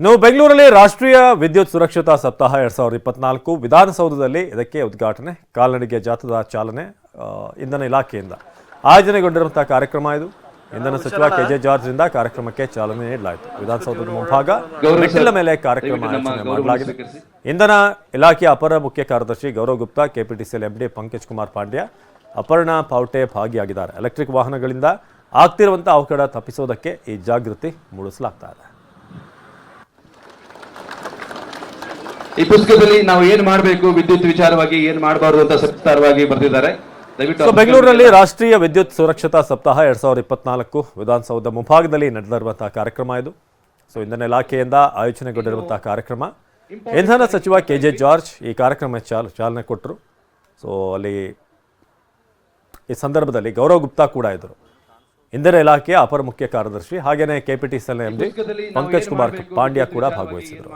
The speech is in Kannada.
ಇನ್ನು ಬೆಂಗಳೂರಲ್ಲಿ ರಾಷ್ಟ್ರೀಯ ವಿದ್ಯುತ್ ಸುರಕ್ಷತಾ ಸಪ್ತಾಹ ಎರಡ್ ಸಾವಿರದ ಇಪ್ಪತ್ನಾಲ್ಕು ವಿಧಾನಸೌಧದಲ್ಲಿ ಇದಕ್ಕೆ ಉದ್ಘಾಟನೆ ಕಾಲ್ನಡಿಗೆ ಜಾಥದ ಚಾಲನೆ ಇಂಧನ ಇಲಾಖೆಯಿಂದ ಆಯೋಜನೆಗೊಂಡಿರುವಂತಹ ಕಾರ್ಯಕ್ರಮ ಇದು. ಇಂಧನ ಸಚಿವ ಕೆಜೆ ಜಾರ್ಜ್ರಿಂದ ಕಾರ್ಯಕ್ರಮಕ್ಕೆ ಚಾಲನೆ ನೀಡಲಾಯಿತು. ವಿಧಾನಸೌಧದ ಮುಂಭಾಗ ಮೆಟ್ಟಿಲ ಮೇಲೆ ಕಾರ್ಯಕ್ರಮ ಆಯೋಜನೆ ಮಾಡಲಾಗಿದೆ. ಇಂಧನ ಇಲಾಖೆಯ ಅಪರ ಮುಖ್ಯ ಕಾರ್ಯದರ್ಶಿ ಗೌರವ್ ಗುಪ್ತಾ ಕೆಪಿಟಿಸಿಎಲ್ ಎಂಡಿ ಪಂಕಜ್ ಕುಮಾರ್ ಪಾಂಡ್ಯ ಅಪರ್ಣ ಪಾವಟೆ ಭಾಗಿಯಾಗಿದ್ದಾರೆ. ಎಲೆಕ್ಟ್ರಿಕ್ ವಾಹನಗಳಿಂದ ಆಗ್ತಿರುವಂತಹ ಅವಘಡ ತಪ್ಪಿಸೋದಕ್ಕೆ ಈ ಜಾಗೃತಿ ಮೂಡಿಸಲಾಗ್ತಾ ಇದೆ. ಈ ಪುಸ್ತಕದಲ್ಲಿ ನಾವು ಏನ್ ಮಾಡಬೇಕು? ವಿದ್ಯುತ್ ವಿಚಾರವಾಗಿ ಏನ್ ಮಾಡಬಾರದು ಅಂತ ಸವಿಸ್ತಾರವಾಗಿ ಬರೆದಿದ್ದಾರೆ. ಬೆಂಗಳೂರಿನಲ್ಲಿ ರಾಷ್ಟ್ರೀಯ ವಿದ್ಯುತ್ ಸುರಕ್ಷತಾ ಸಪ್ತಾಹ ಎರಡ್ ಸಾವಿರದ ಇಪ್ಪತ್ನಾಲ್ಕು ವಿಧಾನಸೌಧ ಮುಂಭಾಗದಲ್ಲಿ ನಡೆದಿರುವಂತಹ ಕಾರ್ಯಕ್ರಮ ಇದು. ಸೊ ಇಂಧನ ಇಲಾಖೆಯಿಂದ ಆಯೋಜನೆಗೊಂಡಿರುವಂತಹ ಕಾರ್ಯಕ್ರಮ. ಇಂಧನ ಸಚಿವ ಕೆ ಜೆ ಜಾರ್ಜ್ ಈ ಕಾರ್ಯಕ್ರಮ ಚಾಲ ಚಾಲನೆ ಕೊಟ್ಟರು. ಸೊ ಅಲ್ಲಿ ಈ ಸಂದರ್ಭದಲ್ಲಿ ಗೌರವ್ ಗುಪ್ತಾ ಕೂಡ ಇದ್ದರು. ಇಂಧನ ಇಲಾಖೆಯ ಅಪರ ಮುಖ್ಯ ಕಾರ್ಯದರ್ಶಿ ಹಾಗೇನೆ KPTCL MD Pankaj Kumar Pandya ಕೂಡ ಭಾಗವಹಿಸಿದರು